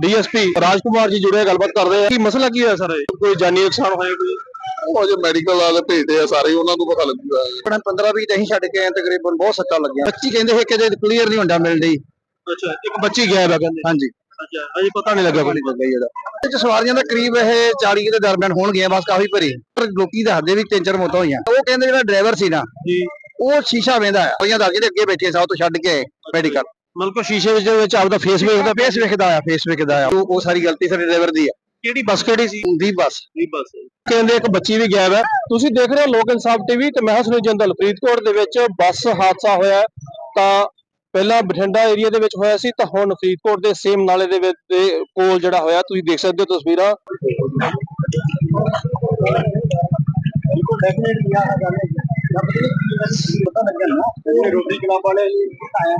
DSP ਰਾਜਕੁਮਾਰ ਜੀ ਜੁੜੇ ਗੱਲਬਾਤ ਕਰਦੇ ਆ। ਕੀ ਮਸਲਾ ਕੀ ਹੋਇਆ ਸਰ? ਕੋਈ ਜਾਨੀ ਨੁਕਸਾਨ ਹੋਇਆ ਕੋਈ? ਉਹ ਅਜੇ ਮੈਡੀਕਲ ਵਾਲੇ ਭੇਜਦੇ ਆ ਸਾਰੇ ਉਹਨਾਂ ਨੂੰ ਪਤਾ ਲੱਗੂਗਾ। ਆਪਣਾ 15 20 ਅਸੀਂ ਛੱਡ ਕੇ ਆਏ ਤਕਰੀਬਨ ਬਹੁਤ ਸੱਟਾਂ ਲੱਗੀਆਂ। ਬੱਚੀ ਕਹਿੰਦੇ ਸੀ ਕਿ ਜੇ ਕਲੀਅਰ ਨਹੀਂ ਹੁੰਦਾ ਮਿਲ ਰਹੀ ਅੱਛਾ ਇੱਕ ਬੱਚੀ ਗਾਇਬ ਹੈ ਕਹਿੰਦੇ। ਹਾਂਜੀ। ਅੱਛਾ ਅਜੇ ਪਤਾ ਨਹੀਂ ਲੱਗਾ ਕੋਈ। ਲੱਗਾ ਇਹਦਾ। ਇਹ ਸਵਾਰੀਆਂ ਦਾ ਕਰੀਬ ਇਹ 40 ਦੇ ਦਰਮਿਆਨ ਹੋਣਗੀਆਂ ਬਸ ਕਾਫੀ ਭਰੀ। ਪਰ ਲੋਕੀ ਦੱਸਦੇ ਵੀ ਤਿੰਨ ਚਾਰ ਮੌਤਾਂ ਹੋਈਆਂ। ਉਹ ਕਹਿੰਦੇ ਜਿਹੜਾ ਡਰਾਈਵਰ ਸੀ ਨਾ ਜੀ। ਉਹ ਸ਼ੀਸ਼ਾ ਵੇਂਦਾ ਆ। ਉਹਦੀਆਂ ਦੱਸ ਜਿਹੜੇ ਅੱਗੇ ਬੈਠੇ ਸਭ ਤੋਂ ਛੱਡ ਕੇ ਮੈਡੀਕਲ ਮਤਲਬ ਕਿ ਸ਼ੀਸ਼ੇ ਵਿੱਚ ਵਿੱਚ ਆਪਦਾ ਫੇਸ ਵੇਖਦਾ ਫੇਸ ਵੇਖਦਾ ਆ ਫੇਸ ਵੇਖਦਾ ਆ ਉਹ ਉਹ ਸਾਰੀ ਗਲਤੀ ਸਾਡੇ ਡਰਾਈਵਰ ਦੀ ਆ। ਕਿਹੜੀ ਬੱਸ ਕਿਹੜੀ ਸੀ? ਦੀ ਬਸ। ਦੀ ਬੱਸ। ਕਹਿੰਦੇ ਇੱਕ ਬੱਚੀ ਵੀ ਗਾਇਬ ਹੈ। ਤੁਸੀਂ ਦੇਖ ਰਹੇ ਹੋ ਲੋਕ ਇਨਸਾਫ ਟੀਵੀ ਤੇ ਮੈਂ ਹਸਨ ਜੰਦਲ ਫਰੀਦਕੋਟ ਦੇ ਵਿੱਚ ਬੱਸ ਹਾਦਸਾ ਹੋਇਆ। ਤਾਂ ਪਹਿਲਾਂ ਬਠਿੰਡਾ ਏਰੀਆ ਦੇ ਵਿੱਚ ਹੋਇਆ ਸੀ ਤਾਂ ਹੁਣ ਫਰੀਦਕੋਟ ਦੇ ਸੇਮ ਨਾਲੇ ਦੇ ਵਿੱਚ ਦੇ ਕੋਲ ਜਿਹੜਾ ਹੋਇਆ ਤੁਸੀਂ ਦੇਖ ਸਕਦੇ ਹੋ ਤਸਵੀਰਾਂ। ਪਤਾ ਲੱਗਿਆ ਨਾ ਰੋਟੀ ਕਲੱਬ ਵਾਲੇ ਆਇਆ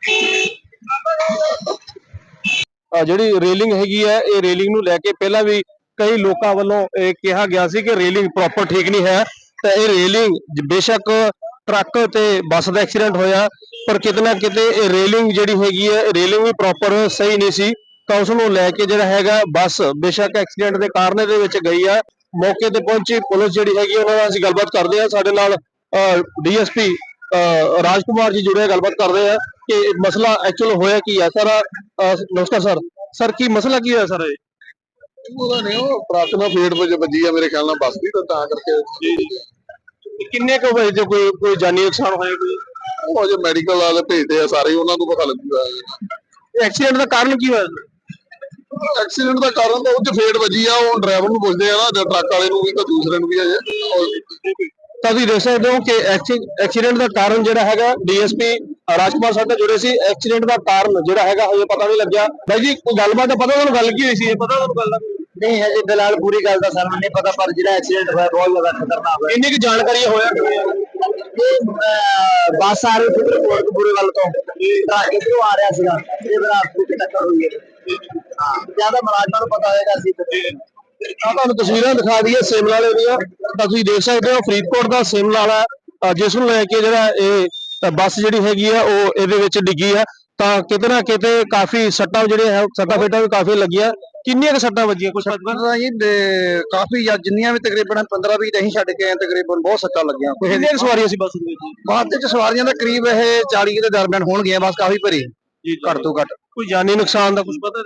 ਅਹ ਜਿਹੜੀ ਰੇਲਿੰਗ ਹੈਗੀ ਹੈ ਇਹ ਰੇਲਿੰਗ ਨੂੰ ਲੈ ਕੇ ਪਹਿਲਾਂ ਵੀ ਕਈ ਲੋਕਾਂ ਵੱਲੋਂ ਇਹ ਕਿਹਾ ਗਿਆ ਸੀ ਕਿ ਰੇਲਿੰਗ ਪ੍ਰੋਪਰ ਠੀਕ ਨਹੀਂ ਹੈ। ਤਾਂ ਇਹ ਰੇਲਿੰਗ ਬੇਸ਼ੱਕ ਟਰੱਕ ਤੇ ਬੱਸ ਦਾ ਐਕਸੀਡੈਂਟ ਹੋਇਆ ਪਰ ਕਿਤੇ ਨਾ ਕਿਤੇ ਇਹ ਰੇਲਿੰਗ ਜਿਹੜੀ ਹੈਗੀ ਹੈ ਰੇਲਿੰਗ ਵੀ ਪ੍ਰੋਪਰ ਸਹੀ ਨਹੀਂ ਸੀ। ਤਾਂ ਉਸ ਨੂੰ ਲੈ ਕੇ ਜਿਹੜਾ ਹੈਗਾ ਬੱਸ ਬੇਸ਼ੱਕ ਐਕਸੀਡੈਂਟ ਦੇ ਕਾਰਨ ਦੇ ਵਿੱਚ ਗਈ ਹੈ ਮੌਕੇ ਤੇ ਪਹੁੰਚੀ ਪੁਲਿਸ ਜਿਹੜੀ ਹੈਗੀ ਉਹਨਾਂ ਨਾਲ ਅਸੀਂ ਗੱਲਬਾਤ ਕਰਦੇ ਹਾਂ ਸਾਡੇ ਨਾਲ ਡੀਐਸਪੀ ਰਾਜਕੁਮਾਰ ਜੀ ਜੁੜੇ ਆ, ਗੱਲਬਾਤ ਕਰਦੇ ਆ। ਕਿ ਮਸਲਾ ਐਕਚੁਅਲ ਹੋਇਆ ਕੀ ਹੈ ਸਰ ਨਮਸਕਾਰ ਸਰ। ਸਰ ਕੀ ਮਸਲਾ ਕੀ ਹੋਇਆ ਸਰ ਇਹ? ਉਹਦਾ ਨਹੀਂ ਉਹ ਟਰੱਕ ਨਾਲ ਫੇਟ ਵਜੇ ਆ ਮੇਰੇ ਖਿਆਲ ਨਾਲ ਬੱਸ ਦੀ ਤਾਂ ਤਾਂ ਕਰਕੇ ਕਿੰਨੇ ਕੁ ਵਜੇ ਕੋਈ ਕੋਈ ਜਾਨੀ ਨੁਕਸਾਨ ਹੋਇਆ ਕੋਈ? ਉਹ ਅਜੇ ਮੈਡੀਕਲ ਵਾਲੇ ਭੇਜਦੇ ਆ ਸਾਰੇ ਉਹਨਾਂ ਨੂੰ ਪਤਾ ਲੱਗੂਗਾ ਐਕਸੀਡੈਂਟ ਦਾ ਕਾਰਨ ਕੀ ਹੋਇਆ? ਐਕਸੀਡੈਂਟ ਦਾ ਕਾਰਨ ਤਾਂ 'ਚ ਫੇਟ ਵੱਜੀ ਆ ਉਹ ਡਰਾਈਵਰ ਨੂੰ ਪੁੱਛਦੇ ਆ ਨਾ ਜਾਂ ਟਰੱਕ ਵਾਲੇ ਨੂੰ ਵੀ ਤਾਂ ਦੂਸਰੇ ਨੂੰ ਵੀ ਅਜੇ ਤਾਂ ਤੁਸੀਂ ਦੇਖ ਸਕਦੇ ਹੋ ਕਿ ਐਕਸੀਡੈਂਟ ਦਾ ਕਾਰਨ ਜਿਹੜਾ ਹੈਗਾ ਡੀਐਸਪੀ ਰਾਜਕੁਮਾਰ ਸਾਹਿਬ ਨਾਲ ਜੁੜੇ ਸੀ ਐਕਸੀਡੈਂਟ ਦਾ ਕਾਰਨ ਜਿਹੜਾ ਹੈਗਾ ਹਜੇ ਪਤਾ ਨਹੀਂ ਲੱਗਿਆ। ਬਾਈ ਜੀ ਕੋਈ ਗੱਲਬਾਤ ਦਾ ਪਤਾ ਤੁਹਾਨੂੰ ਗੱਲ ਕੀ ਹੋਈ ਸੀ? ਇਹ ਪਤਾ ਤੁਹਾਨੂੰ ਗੱਲ ਦਾ? ਨਹੀਂ ਹਜੇ ਫਿਲਹਾਲ ਪੂਰੀ ਗੱਲ ਦਾ ਸਾਨੂੰ ਨਹੀਂ ਪਤਾ ਪਰ ਜਿਹੜਾ ਐਕਸੀਡੈਂਟ ਹੋਇਆ ਬਹੁਤ ਜ਼ਿਆਦਾ ਖਤਰਨਾਕ ਹੋਇਆ। ਇੰਨੀ ਕੁ ਜਾਣਕਾਰੀ ਹੋਇਆ? ਕਿਵੇਂ ਆ? ਇਹ ਅਹ, ਬੱਸ ਆ ਰਹੀ ਸੀ ਕੋਟਕਪੂਰੇ ਵੱਲ ਤੋਂ। ਤਾਂ ਇਧਰੋਂ ਆ ਰਿਹਾ ਸੀਗਾ। ਇਹ ਆਪਕੀ ਟੱਕਰ ਹੋਈ ਹੈ। ਹਾਂ ਜ਼ਿਆਦਾ ਮਲਾਜ਼ਮਾਂ ਨੂੰ ਪਤਾ ਹੋਏਗਾ ਅਸੀਂ ਆ ਤੁਹਾਨੂੰ ਤਸਵੀਰਾਂ ਦਿਖਾ ਦਈਏ ਸਿਮਲਾ ਵਾਲੇ ਦੀਆਂ। ਤਾਂ ਤੁਸੀਂ ਦੇਖ ਸਕਦੇ ਹੋ ਫਰੀਦਕੋਟ ਦਾ ਸਿਮਲਾ ਵਾਲਾ ਅ, ਜਿਸ ਨੂੰ ਲੈ ਕੇ ਜਿਹੜਾ ਇਹ ਬੱਸ ਜਿਹੜੀ ਹੈਗੀ ਆ ਉਹ ਇਹਦੇ ਵਿੱਚ ਡਿੱਗੀ ਆ। ਤਾਂ ਕਿਤੇ ਨਾ ਕਿਤੇ ਕਾਫੀ ਸੱਟਾਂ ਜਿਹੜੀਆਂ ਹੈ ਸੱਟਾਂ ਫੇਟਾਂ ਵੀ ਕਾਫੀ ਲੱਗੀਆਂ। ਕਿੰਨੀਆਂ ਕੁ ਸੱਟਾਂ ਵੱਜੀਆਂ ਕੁਝ ਪਤਾ ਪਤਾ ਜੀ ਦੇ- ਕਾਫੀ ਜਾਂ ਜਿੰਨੀਆਂ ਵੀ ਤਕਰੀਬਨ 15 20 ਅਸੀਂ ਛੱਡ ਕੇ ਆਏ ਤਕਰੀਬਨ ਬਹੁਤ ਸੱਟਾਂ ਲੱਗੀਆਂ। ਕਿੰਨੀਆਂ ਸਵਾਰੀਆਂ ਸੀ ਬੱਸ ਦੇ ਵਿੱਚ? ਬਾਅਦ ਚ ਸਵਾਰੀਆਂ ਦਾ ਕਰੀਬ ਇਹ 40 ਦੇ ਦਰਮਿਆਨ ਹੋਣਗੀਆਂ ਬਸ ਕਾਫੀ ਭਰੀ ਘੱਟ ਤੋਂ ਘੱਟ। ਕੋਈ ਜਾਨੀ ਨੁਕਸਾਨ ਦਾ ਕੁਝ ਪਤਾ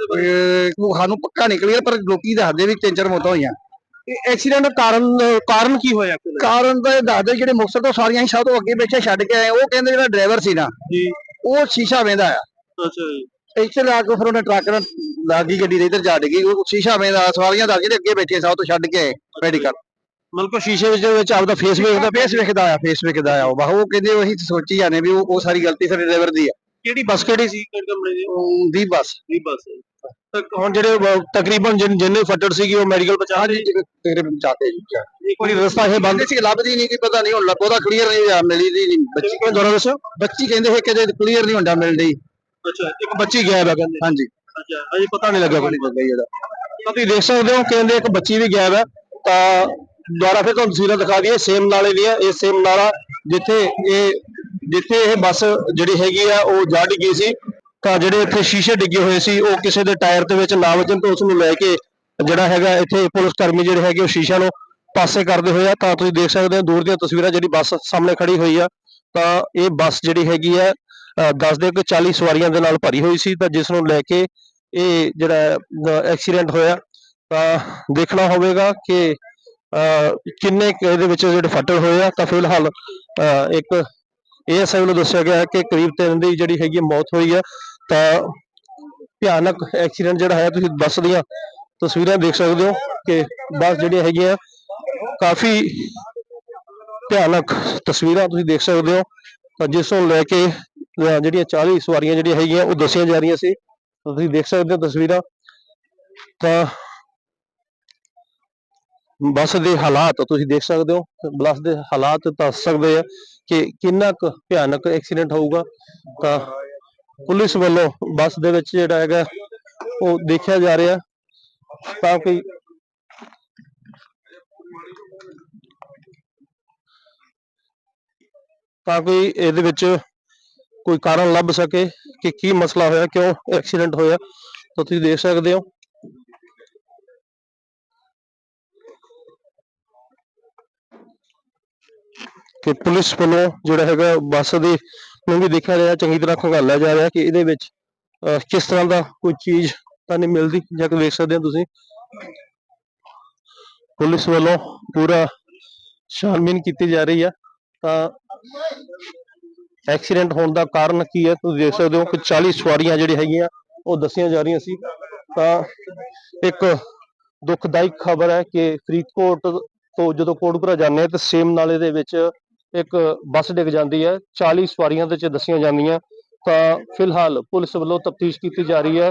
ਉਹ ਸਾਨੂੰ ਪੱਕਾ ਨਹੀਂ ਕਲੀਅਰ ਪਰ ਲੋਕੀ ਦੱਸਦੇ ਵੀ ਤਿੰਨ ਚਾਰ ਮੌਤਾਂ ਹੋਈਆਂ। ਐਕਸੀਡੈਂਟ ਦਾ ਕਾਰਨ ਕਾਰਨ ਕੀ ਹੋਇਆ ਕਾਰਨ ਤਾਂ ਇਹ ਦੱਸਦੇ ਜਿਹੜੇ ਮੁਕਤਸਰ ਤੋਂ ਸਾਰੀਆਂ ਹੀ ਸਭ ਤੋਂ ਅੱਗੇ ਪਿੱਛੇ ਛੱਡ ਕੇ ਆਏ ਉਹ ਕਹਿੰਦੇ ਜਿਹੜਾ ਡਰਾਈਵਰ ਸੀ ਨਾ ਜੀ। ਉਹ ਸ਼ੀਸ਼ਾ ਵੇਂਦਾ ਆ। ਅੱਛਾ ਜੀ। ਇੱਥੇ ਲਾ ਕੇ ਫਿਰ ਉਹਨੇ ਟਰੱਕ ਨਾਲ ਲਾਗੀ ਗੱਡੀ ਦੇ ਇੱਧਰ ਜਾ ਡਿੱਗੀ ਉਹ ਸ਼ੀਸ਼ਾ ਵੇਂਦਾ ਸਵਾਰੀਆਂ ਦੱਸ ਜਿਹੜੇ ਅੱਗੇ ਬੈਠੇ ਸਭ ਤੋਂ ਛੱਡ ਕੇ ਆਏ ਮੈਡੀਕਲ ਮਤਲਬ ਸ਼ੀਸ਼ੇ ਵਿੱਚ ਵਿੱਚ ਆਪਦਾ ਫੇਸ ਵੇਖਦਾ ਫੇਸ ਵੇਖਦਾ ਆ ਫੇਸ ਵੇਖਦਾ ਆ ਉਹ ਬਾਹੂ ਉਹ ਕਹਿੰਦੇ ਉਹੀ ਸੋਚੀ ਜਾਂਦੇ ਵੀ ਉਹ ਉਹ ਸਾਰੀ ਗਲਤੀ ਸਾਡੇ ਡਰਾਈਵਰ ਦੀ ਆ। ਕਿਹੜੀ ਬੱਸ ਕਿਹੜੀ ਸੀ ਕਿਹੜੀ ਕੰਪਨੀ ਦੀ? ਉਹ ਦੀ ਬਸ ਦੀ ਬੱਸ ਤਾਂ ਹੁਣ ਜਿਹੜੇ ਤਕਰੀਬਨ ਜਿਨ- ਜਿੰਨੇ ਫੱਟੜ ਸੀਗੀ ਉਹ ਮੈਡੀਕਲ ਪਹੁੰਚਾ ਜੀ ਤੇਰੇ ਚਾਹਤੇ ਜੀ। ਇੱਕ ਵਾਰੀ ਰਸਤਾ ਇਹ ਬੰਦ ਸੀ ਲੱਭਦੀ ਨਹੀਂ ਕਿ ਪਤਾ ਨਹੀਂ ਹੁਣ ਲੱਭੋ ਦਾ ਕਲੀਅਰ ਨਹੀਂ ਹੋਇਆ ਮਿਲੀ ਦੀ ਨਹੀਂ ਬੱਚੀ। ਕਿਵੇਂ ਦੁਬਾਰਾ ਦੱਸੋ? ਬੱਚੀ ਕਹਿੰਦੇ ਸੀ ਕਿ ਜੇ ਕਲੀਅਰ ਨਹੀਂ ਹੁੰਦਾ ਮਿਲ ਰਹੀ ਅੱਛਾ ਇੱਕ ਬੱਚੀ ਗਾਇਬ ਹੈ ਕਹਿੰਦੇ। ਹਾਂਜੀ। ਅੱਛਾ ਅਜੇ ਪਤਾ ਨਹੀਂ ਲੱਗਾ ਕੋਈ। ਜਿਹੜਾ ਤਾਂ ਤੁਸੀਂ ਦੇਖ ਸਕਦੇ ਹੋ ਕਹਿੰਦੇ ਇੱਕ ਬੱਚੀ ਵੀ ਗਾਇਬ ਹੈ ਤਾਂ ਦੁਬਾਰਾ ਫਿਰ ਤੁਹਾਨੂੰ ਤਸਵੀਰਾਂ ਦਿਖਾ ਦਈਏ ਸੇਮ ਨਾਲੇ ਦੀਆਂ ਇਹ ਸੇਮ ਨਾਲਾ ਜਿੱਥੇ ਇਹ ਜਿੱਥੇ ਇਹ ਬੱਸ ਜਿਹੜੀ ਹੈਗੀ ਆ ਉਹ ਜਾ ਡਿੱਗੀ ਸੀ। ਤਾਂ ਜਿਹੜੇ ਇੱਥੇ ਸ਼ੀਸ਼ੇ ਡਿੱਗੇ ਹੋਏ ਸੀ ਉਹ ਕਿਸੇ ਦੇ ਟਾਇਰ ਦੇ ਵਿੱਚ ਨਾ ਵੱਜਣ ਤੋਂ ਉਸ ਨੂੰ ਲੈ ਕੇ ਜਿਹੜਾ ਹੈਗਾ ਇੱਥੇ ਪੁਲਿਸ ਕਰਮੀ ਜਿਹੜੇ ਹੈਗੇ ਉਹ ਸ਼ੀਸ਼ਾ ਨੂੰ ਪਾਸੇ ਕਰਦੇ ਹੋਏ ਆ। ਤਾਂ ਤੁਸੀਂ ਦੇਖ ਸਕਦੇ ਹੋ ਦੂਰ ਦੀਆਂ ਤਸਵੀਰਾਂ ਜਿਹੜੀ ਬੱਸ ਸਾਹਮਣੇ ਖੜੀ ਹੋਈ ਆ। ਤਾਂ ਇਹ ਬੱਸ ਜਿਹੜੀ ਹੈਗੀ ਆ ਅ, ਦੱਸ ਦਿਓ ਕਿ 40 ਸਵਾਰੀਆਂ ਦੇ ਨਾਲ ਭਰੀ ਹੋਈ ਸੀ। ਤਾਂ ਜਿਸ ਨੂੰ ਲੈ ਕੇ ਇਹ ਜਿਹੜਾ ਐਕਸੀਡੈਂਟ ਹੋਇਆ। ਤਾਂ ਦੇਖਣਾ ਹੋਵੇਗਾ ਕਿ ਅ, ਕਿੰਨੇ ਇਹਦੇ ਵਿੱਚ ਜਿਹੜੇ ਫੱਟੜ ਹੋਏ ਆ। ਤਾਂ ਫਿਲਹਾਲ ਅ, ਇੱਕ ਏਐਸਆਈ ਵੱਲੋਂ ਦੱਸਿਆ ਗਿਆ ਕਿ ਕਰੀਬ ਤਿੰਨ ਦੀ ਜਿਹੜੀ ਹੈਗੀ ਹੈ ਮੌਤ ਹੋਈ ਹੈ ਤਾਂ ਭਿਆਨਕ ਐਕਸੀਡੈਂਟ ਜਿਹੜਾ ਹੈ, ਤੁਸੀਂ ਬੱਸ ਦੀਆਂ ਤਸਵੀਰਾਂ ਦੇਖ ਸਕਦੇ ਹੋ ਕਿ ਬੱਸ ਜਿਹੜੀਆਂ ਹੈਗੀਆਂ, ਕਾਫੀ ਭਿਆਨਕ ਤਸਵੀਰਾਂ ਤੁਸੀਂ ਦੇਖ ਸਕਦੇ ਹੋ। ਤਾਂ ਜਿਸ ਨੂੰ ਲੈ ਕੇ ਜਿਹੜੀਆਂ 40 ਸਵਾਰੀਆਂ ਜਿਹੜੀਆਂ ਹੈਗੀਆਂ, ਉਹ ਦੱਸੀਆਂ ਜਾ ਰਹੀਆਂ ਸੀ। ਤੁਸੀਂ ਦੇਖ ਸਕਦੇ ਹੋ ਤਸਵੀਰਾਂ। ਤਾਂ ਬੱਸ ਦੇ ਹਾਲਾਤ ਤੁਸੀਂ ਦੇਖ ਸਕਦੇ ਹੋ। ਬੱਸ ਦੇ ਹਾਲਾਤ ਦੱਸ ਸਕਦੇ ਆ ਕਿ ਕਿੰਨਾ ਕੁ ਭਿਆਨਕ ਐਕਸੀਡੈਂਟ ਹੋਊਗਾ। ਤਾਂ ਪੁਲਿਸ ਵੱਲੋਂ ਬੱਸ ਦੇ ਵਿੱਚ ਜਿਹੜਾ ਹੈਗਾ, ਉਹ ਦੇਖਿਆ ਜਾ ਰਿਹਾ। ਤਾਂ ਕਿ ਤਾਂ ਕੋਈ ਇਹਦੇ ਵਿੱਚ ਕੋਈ ਕਾਰਨ ਲੱਭ ਸਕੇ ਕਿ ਕੀ ਮਸਲਾ ਹੋਇਆ, ਕਿਉਂ ਐਕਸੀਡੈਂਟ ਹੋਇਆ ਤਾਂ ਤੁਸੀਂ ਦੇਖ ਸਕਦੇ ਹੋ। ਕਿ ਪੁਲਿਸ ਵੱਲੋਂ ਜਿਹੜਾ ਹੈਗਾ ਬੱਸ ਦੀ ਨੂੰ ਵੀ ਦੇਖਿਆ ਜਾ ਚੰਗੀ ਤਰ੍ਹਾਂ ਖੰਗਾਲਿਆ ਜਾ ਰਿਹਾ ਕਿ ਇਹਦੇ ਵਿੱਚ ਕਿਸ ਤਰ੍ਹਾਂ ਦਾ ਕੋਈ ਚੀਜ਼ ਤਾਂ ਨਹੀਂ ਮਿਲਦੀ ਜਾਂ ਕਿ ਵੇਖ ਸਕਦੇ ਹੋ ਤੁਸੀਂ? ਪੁਲਿਸ ਵੱਲੋਂ ਪੂਰਾ ਛਾਨਬੀਨ ਕੀਤੀ ਜਾ ਰਹੀ ਆ। ਤਾਂ ਐਕਸੀਡੈਂਟ ਹੋਣ ਦਾ ਕਾਰਨ ਕੀ ਹੈ ਤੁਸੀਂ ਦੇਖ ਸਕਦੇ ਹੋ ਕਿ 40 ਸਵਾਰੀਆਂ ਜਿਹੜੀ ਹੈਗੀਆਂ, ਉਹ ਦੱਸੀਆਂ ਜਾ ਰਹੀਆਂ ਸੀ। ਤਾਂ ਇੱਕ ਦੁਖਦਾਇਕ ਖਬਰ ਹੈ ਕਿ ਫਰੀਦਕੋਟ ਤੋਂ ਜਦੋਂ ਕੋਟਪੁਰਾ ਜਾਂਦੇ ਆ, ਤਾਂ ਸੇਮ ਨਾਲੇ ਦੇ ਵਿੱਚ ਇੱਕ ਬੱਸ ਡਿੱਗ ਜਾਂਦੀ ਹੈ 40 ਸਵਾਰੀਆਂ ਦੇ ਚ ਦੱਸੀਆਂ ਜਾਂਦੀਆਂ ਤਾਂ ਫਿਲਹਾਲ ਪੁਲਿਸ ਵੱਲੋਂ ਤਫਤੀਸ਼ ਕੀਤੀ ਜਾ ਰਹੀ ਹੈ।